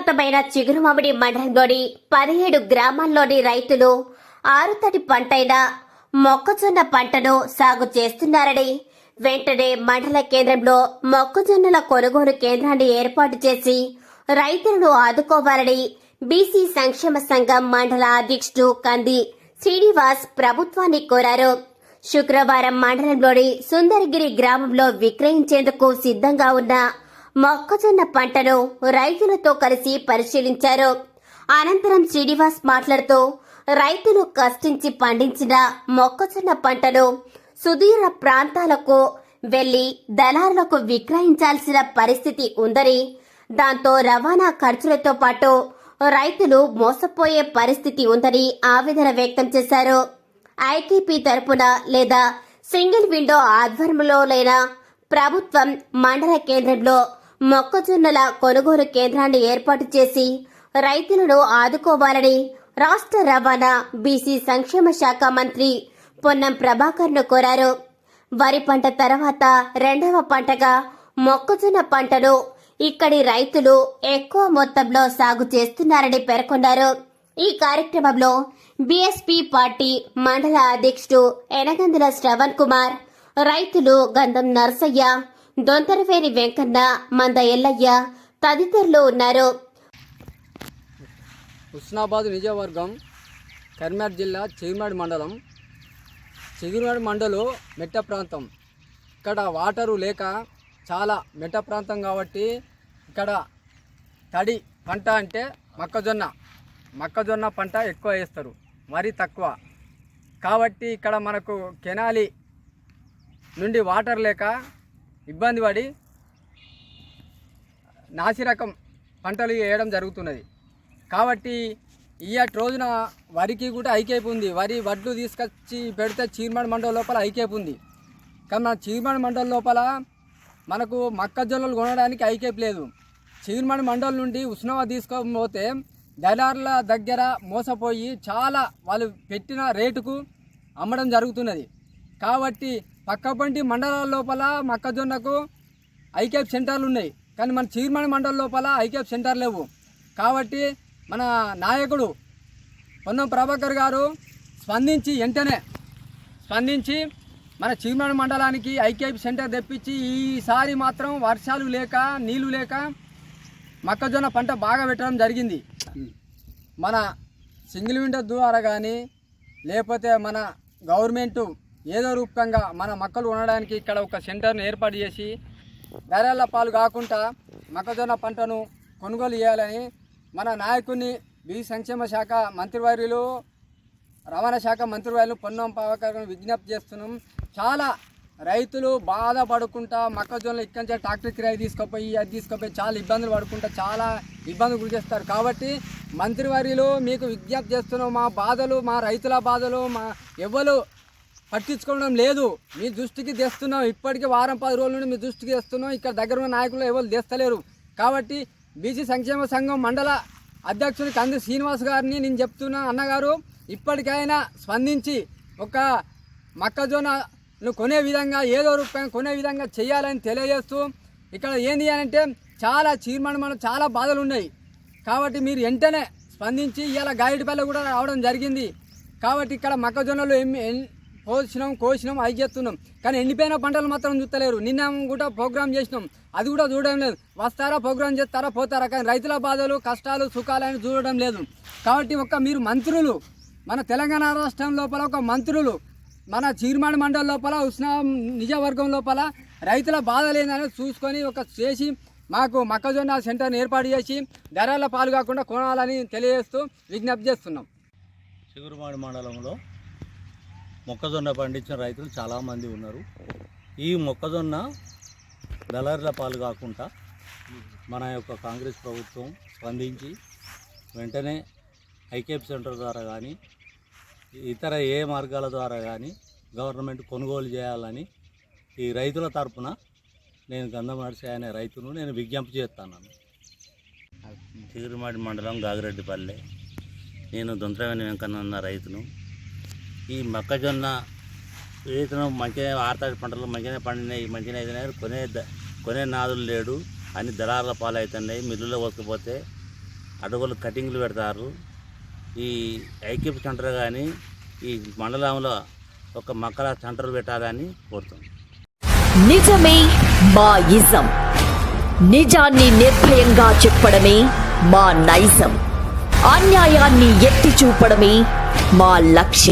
ప్రాంతమైన చిగురుమామిడి మండలంలోని పదిహేడు గ్రామాల్లోని రైతులు ఆరుతడి పంటైన మొక్కజొన్న పంటను సాగు చేస్తున్నారని వెంటనే మండల కేంద్రంలో మొక్కజొన్నల కొనుగోలు కేంద్రాన్ని ఏర్పాటు చేసి రైతులను ఆదుకోవాలని బీసీ సంక్షేమ సంఘం మండల అధ్యక్షుడు కంది శ్రీనివాస్ ప్రభుత్వాన్ని కోరారు. శుక్రవారం మండలంలోని సుందరగిరి గ్రామంలో విక్రయించేందుకు సిద్ధంగా ఉన్న మొక్కజొన్న పంటను రైతులతో కలిసి పరిశీలించారు. అనంతరం శ్రీనివాస్ మాట్లాడుతూ రైతులు కష్టించి పండించిన మొక్కజొన్న పంటను సుదూర ప్రాంతాలకు వెళ్ళి దళారులకు విక్రయించాల్సిన పరిస్థితి ఉందని దాంతో రవాణా ఖర్చులతో పాటు రైతులు మోసపోయే పరిస్థితి ఉందని ఆవేదన వ్యక్తం చేశారు. ఐటీపీ తరపున లేదా సింగిల్ విండో ఆధ్వర్యంలో లేన ప్రభుత్వం మండల కేంద్రంలో మొక్కజొన్నల కొనుగోలు కేంద్రాన్ని ఏర్పాటు చేసి రైతులను ఆదుకోవాలని రాష్ట్ర రవాణా బీసీ సంక్షేమ శాఖ మంత్రి పొన్నం ప్రభాకర్ను కోరారు. వరి పంట తర్వాత రెండవ పంటగా మొక్కజొన్న పంటను ఇక్కడి రైతులు ఎక్కువ మొత్తంలో సాగు చేస్తున్నారని పేర్కొన్నారు. ఈ కార్యక్రమంలో బీఎస్పీ పార్టీ మండల అధ్యక్షుడు ఎనగందుల శ్రవణ్ కుమార్ రైతులు గంధం నర్సయ్య దొంతరవేరి వెంకన్న మంద ఎల్లయ్య తదితరులు ఉన్నారు. హుస్నాబాద్ నిజవర్గం కరీంనగర్ జిల్లా చిగురుమాడి మండలం చిగురుమాడి మండలం మెట్ట ప్రాంతం. ఇక్కడ వాటరు లేక చాలా మెట్ట ప్రాంతం కాబట్టి ఇక్కడ తడి పంట అంటే మొక్కజొన్న మొక్కజొన్న పంట ఎక్కువ వేస్తారు వరి తక్కువ. కాబట్టి ఇక్కడ మనకు కెనాలి నుండి వాటర్ లేక ఇబ్బంది పడి నాసిరకం పంటలు వేయడం జరుగుతున్నది. కాబట్టి ఇయ్యటి రోజున వరికి కూడా ఐకేపు ఉంది. వరి వడ్లు తీసుకొచ్చి పెడితే చీర్మడి మండలం లోపల ఐకేపు ఉంది. కానీ మన చీర్మడి మండలం లోపల మనకు మొక్కజొన్నలు కొనడానికి ఐకేపు లేదు. చీర్మడి మండలం నుండి ఉష్ణవ తీసుకోకపోతే దళారుల దగ్గర మోసపోయి చాలా వాళ్ళు పెట్టిన రేటుకు అమ్మడం జరుగుతున్నది. కాబట్టి పక్కపంటి మండలాల లోపల మొక్కజొన్నకు ఐకేప్ సెంటర్లు ఉన్నాయి. కానీ మన చీర్మణి మండలం లోపల ఐకేప్ సెంటర్ లేవు. కాబట్టి మన నాయకుడు పొన్నం ప్రభాకర్ గారు స్పందించి వెంటనే స్పందించి మన చీర్మణి మండలానికి ఐకేపీ సెంటర్ తెప్పించి ఈసారి మాత్రం వర్షాలు లేక నీళ్ళు లేక మొక్కజొన్న పంట బాగా పెట్టడం జరిగింది. మన సింగిల్ విండో ద్వారా కానీ లేకపోతే మన గవర్నమెంట్ ఏదో రూపకంగా మన మొక్కలు ఉండడానికి ఇక్కడ ఒక సెంటర్ను ఏర్పాటు చేసి ధరల పాలు కాకుండా మొక్కజొన్న పంటను కొనుగోలు చేయాలని మన నాయకుని బి సంక్షేమ శాఖ మంత్రివర్యులు రవాణా శాఖ మంత్రివర్యులు పొన్నం పావకర్ విజ్ఞప్తి చేస్తున్నాం. చాలా రైతులు బాధపడుకుంటా మొక్కజొన్నలు ఇక్కడి నుంచి ట్రాక్టర్ కిరాయి తీసుకుపోయి అది తీసుకుపోయి చాలా ఇబ్బందులు పడుకుంటా చాలా ఇబ్బందులు గురి చేస్తారు. కాబట్టి మంత్రివర్యులు మీకు విజ్ఞప్తి చేస్తున్నాం మా బాధలు మా రైతుల బాధలు మా ఎవరు పట్టించుకోవడం లేదు. మీ దృష్టికి తెస్తున్నాం. ఇప్పటికీ వారం పది రోజుల నుండి మీ దృష్టికి తెస్తున్నాం. ఇక్కడ దగ్గర ఉన్న నాయకులు ఎవరు తెస్తలేరు. కాబట్టి బీసీ సంక్షేమ సంఘం మండల అధ్యక్షుడు కంది శ్రీనివాస్ గారిని నేను చెప్తున్నా. అన్నగారు ఇప్పటికైనా స్పందించి ఒక మొక్కజొన్నను కొనే విధంగా ఏదో రూపాయలు కొనే విధంగా చేయాలని తెలియజేస్తూ ఇక్కడ ఏంది అని అంటే చాలా చీర్మణ చాలా బాధలు ఉన్నాయి. కాబట్టి మీరు వెంటనే స్పందించి ఇలా గాయడిపల్లి కూడా రావడం జరిగింది. కాబట్టి ఇక్కడ మొక్కజొన్నలు పోసినాం కోసినాం అవి చేస్తున్నాం. కానీ ఎండిపోయిన పంటలు మాత్రం చూస్తలేరు. నిన్న కూడా ప్రోగ్రామ్ చేసినాం. అది కూడా చూడడం లేదు. వస్తారా ప్రోగ్రామ్ చేస్తారా పోతారా? కానీ రైతుల బాధలు కష్టాలు సుఖాలని చూడడం లేదు. కాబట్టి ఒక్క మీరు మంత్రులు మన తెలంగాణ రాష్ట్రం లోపల ఒక మంత్రులు మన చీర్మాడి మండలం లోపల ఉష్ణ నిజవర్గం లోపల రైతుల బాధ లేదని చూసుకొని ఒక చేసి మాకు మొక్కజొన్న సెంటర్ని ఏర్పాటు చేసి ధరల పాలు కాకుండా కొనాలని తెలియజేస్తూ విజ్ఞప్తి చేస్తున్నాం. చిగురుమాడి మండలంలో మొక్కజొన్న పండించిన రైతులు చాలామంది ఉన్నారు. ఈ మొక్కజొన్న దళారుల పాలు కాకుండా మన యొక్క కాంగ్రెస్ ప్రభుత్వం స్పందించి వెంటనే ఐకేప్ సెంటర్ ద్వారా కానీ ఇతర ఏ మార్గాల ద్వారా కానీ గవర్నమెంట్ కొనుగోలు చేయాలని ఈ రైతుల తరపున నేను గంధం నడిసే అనే రైతును నేను విజ్ఞప్తి చేస్తాను. చిగురుమాడి మండలం గాగిరెడ్డిపల్లె. నేను దొంతరవేణి వెంకన్న రైతును. ఈ మొక్కజొన్న రైతులు మంచిగా ఆర్తాడి పంటలు మంచిగానే పండినాయి మంచిగా అయితే కొనే ద- కొనే నాదులు లేడు. అన్ని దళారుల పాలవుతున్నాయి మిల్లులో పోకపోతే అడుగులు కటింగ్లు పెడతారు. ఈ ఐక్యపు సెంటర్ కానీ ఈ మండలంలో ఒక మక్కల సెంటర్ పెట్టాలని కోరుతుంది నిజమే మా ఇజం. నిజాన్ని నిర్భయంగా చెప్పడమే మా నైజం. అన్యాయాన్ని ఎత్తి చూపడమే మా లక్ష్యం.